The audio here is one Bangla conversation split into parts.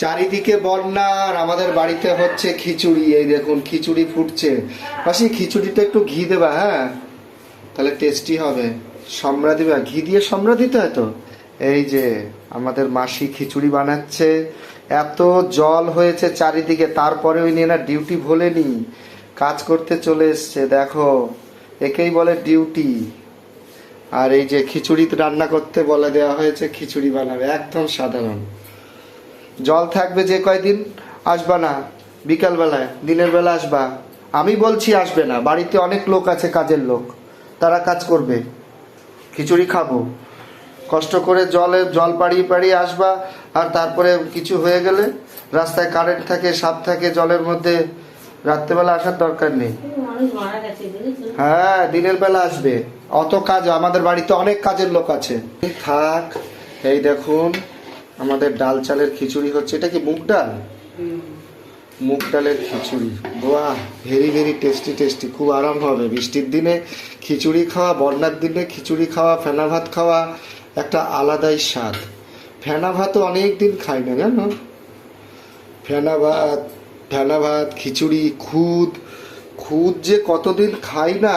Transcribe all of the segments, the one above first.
চারিদিকে বন্যা আর আমাদের বাড়িতে হচ্ছে খিচুড়ি, এই দেখুন খিচুড়ি ফুটছে। মাসি, খিচুড়িটা একটু ঘি দেবা হ্যাঁ? তাহলে টেস্টি হবে। সম্রা দিবা, ঘি দিয়ে সম্রা দিতে হয় তো? এই যে, আমাদের মাসি খিচুড়ি বানাচ্ছে। এত জল হয়েছে চারিদিকে, তারপরে ওই নিয়ে না ডিউটি ভোলেনি। কাজ করতে চলে এসছে, দেখো, একেই বলে ডিউটি। আর এই যে খিচুড়ি রান্না করতে বলে দেওয়া হয়েছে, খিচুড়ি বানাবে, একদম সাধারণ। জল থাকবে যে কয়দিন আসবা না। বিকাল বেলায় দিনের বেলা আসবা। আমি বলছি আসবে না। বাড়িতে অনেক লোক আছে, কাজের লোক। তারা কাজ করবে। খিচুড়ি খাব। কষ্ট করে জলে, জল পাড়িয়ে পাড়িয়ে আসবা। আর তারপরে কিছু হয়ে গেলে রাস্তায় কারেন্ট থাকে, সাপ থাকে, জলের মধ্যে রাত্রেবেলা আসার দরকার নেই। হ্যাঁ দিনের বেলা আসবে। অত কাজ, আমাদের বাড়িতে অনেক কাজের লোক আছে। থাক, এই দেখুন আমাদের ডাল চালের খিচুড়ি হচ্ছে এটা কি মুগ ডাল? মুগ ডালের খিচুড়ি। বাহ ভেরি ভেরি টেস্টি টেস্টি খুব আরাম হবে। বৃষ্টির দিনে খিচুড়ি খাওয়া বন্যার দিনে খিচুড়ি খাওয়া ফেনা ভাত খাওয়া একটা আলাদাই স্বাদ। ফেনা ভাতও অনেক দিন খাই না জানো? ফেনা ভাত ফেনা ভাত খিচুড়ি খুদ। খুদ যে কতদিন খাই না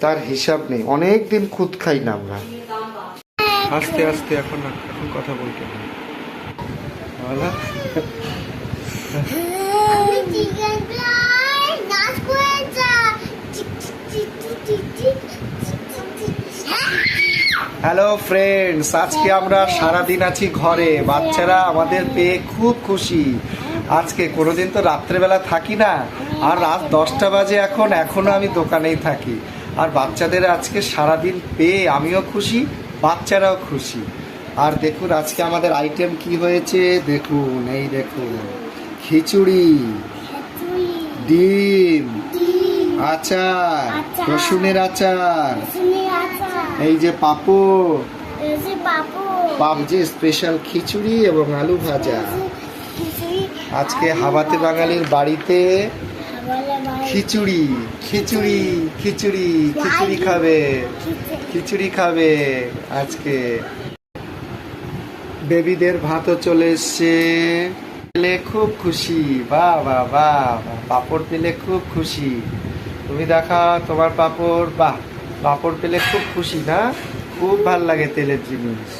তার হিসাব নেই। অনেক দিন খুদ খাই না আমরা। আস্তে আস্তে এখন না এখন কথা বলতে হ্যালো ফ্রেন্ডস আজকে আমরা সারাদিন আছি ঘরে। বাচ্চারা আমাদের পেয়ে খুব খুশি। আজকে কোনোদিন তো রাত্রেবেলা থাকি না। আর রাত দশটা বাজে এখন এখনও আমি দোকানেই থাকি। আর বাচ্চাদের আজকে সারাদিন পেয়ে আমিও খুশি। বাচ্চারাও খুশি। আর দেখুন আজকে আমাদের আইটেম কি হয়েছে? দেখুন এই দেখুন। খিচুড়ি ডিম আচার। রসুনের আচার এই যে পাপড়। এসে বাবু পাবজি স্পেশাল খিচুড়ি এবং আলু ভাজা। আজকে হাবাতে বাঙালির বাড়িতে খিচুড়ি খিচুড়ি খিচুড়ি খিচুড়ি খাবে খিচুড়ি খাবে আজকে। বেবিদের ভাতও চলে এসছে। খুব খুশি। বা বাহ বাহ। পাঁপড় পেলে খুব খুশি। তুমি দেখা তোমার পাঁপড়, বাহ, পাঁপড় পেলে খুব খুশি না? খুব ভালো লাগে তেলের জিনিস।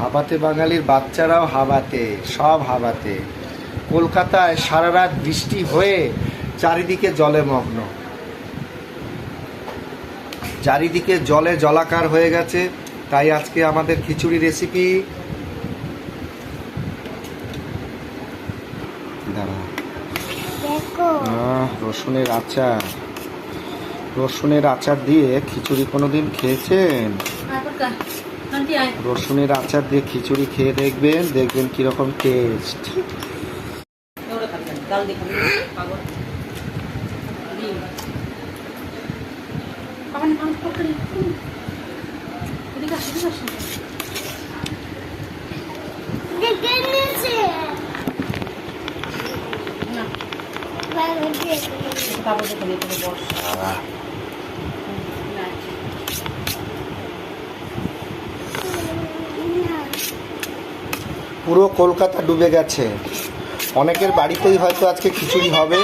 হাবাতে বাঙালির বাচ্চারাও হাবাতে, সব হাবাতে। কলকাতায় সারা রাত বৃষ্টি হয়ে চারিদিকে জলে মগ্ন। চারিদিকে জলে জলাকার হয়ে গেছে তাই আজকে আমাদের খিচুড়ি রেসিপি দাঁড়া। রসুনের আচার। রসুনের আচার দিয়ে খিচুড়ি কোনোদিন খেয়েছেন? রসুনের আচার দিয়ে খিচুড়ি খেয়ে দেখবেন দেখবেন কীরকম টেস্ট পুরো কলকাতা ডুবে গেছে। অনেকের বাড়িতেই হয়তো আজকে খিচুড়ি হবে।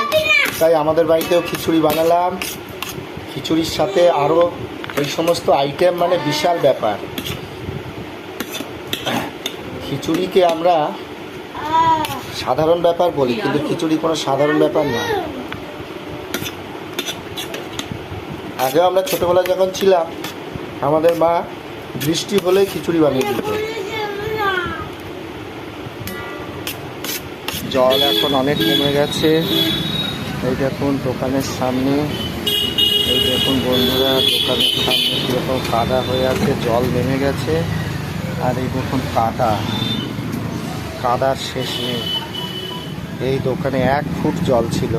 তাই আমাদের বাড়িতেও খিচুড়ি বানালাম। খিচুড়ির সাথে আরও এই সমস্ত আইটেম মানে বিশাল ব্যাপার। খিচুড়িকে আমরা সাধারণ ব্যাপার বলি, কিন্তু খিচুড়ি কোনো সাধারণ ব্যাপার না। আগে আমরা ছোটবেলায় যখন ছিলাম, আমাদের মা বৃষ্টি হলেই খিচুড়ি বানিয়ে দিত। জল এখন অনেক কমে গেছে। এই দেখুন দোকানের সামনে, এই দেখুন বন্ধুরা, দোকানের সামনে কীরকম কাদা হয়ে আছে, জল নেমে গেছে। আর এই দেখুন কাদা, কাদার শেষ নেই। এই দোকানে এক ফুট জল ছিল।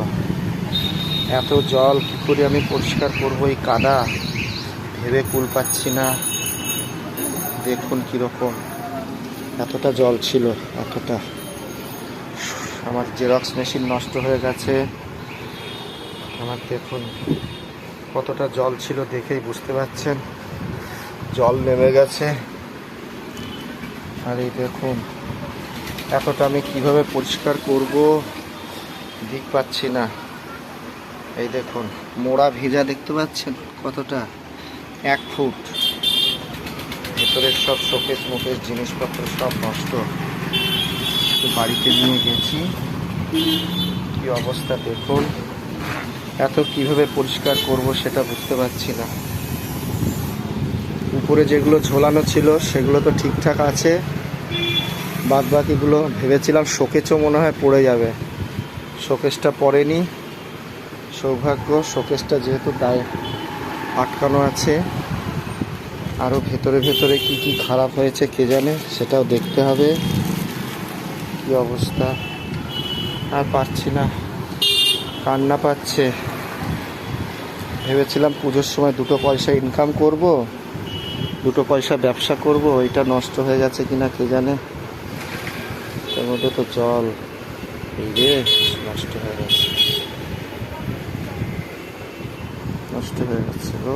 এত জল, কী করে আমি পরিষ্কার করব এই কাদা? ভেবে কুল পাচ্ছি না। দেখুন কীরকম এতটা জল ছিল, এতটা। আমার জেরক্স মেশিন নষ্ট হয়ে গেছে। আমার দেখুন, কতটা জল ছিল দেখেই বুঝতে পারছেন জল নেমে গেছে। আর এই দেখুন, এতটা আমি কীভাবে পরিষ্কার করব দিক পাচ্ছি না। এই দেখুন, মোড়া ভেজা দেখতে পাচ্ছেন কতটা? এক ফুট। ভেতরের সব শোকেস মোকেস জিনিসপত্র সব নষ্ট। বাড়িতে নিয়ে গেছি। কি অবস্থা দেখুন। এত কীভাবে পরিষ্কার করব সেটা বুঝতে পারছি না। উপরে যেগুলো ঝোলানো ছিল, সেগুলো তো ঠিকঠাক আছে। বাদ বাকিগুলো ভেবেছিলাম শোকেচও মনে হয় পড়ে যাবে। শোকেসটা পড়েনি। সৌভাগ্য শোকেসটা যেহেতু গায়ে আটকানো আছে। আরও ভেতরে ভেতরে কি কি খারাপ হয়েছে কে জানে, সেটাও দেখতে হবে। কি অবস্থা? আর পারছি না। কান্না পাচ্ছে। ভেবেছিলাম পুজোর সময় দুটো পয়সা ইনকাম করব, দুটো পয়সা ব্যবসা করব এটা নষ্ট হয়ে গেছে কিনা কে জানে। তার মধ্যে তো জল, এই রে নষ্ট হয়ে গেছে। নষ্ট হয়ে গেছে ও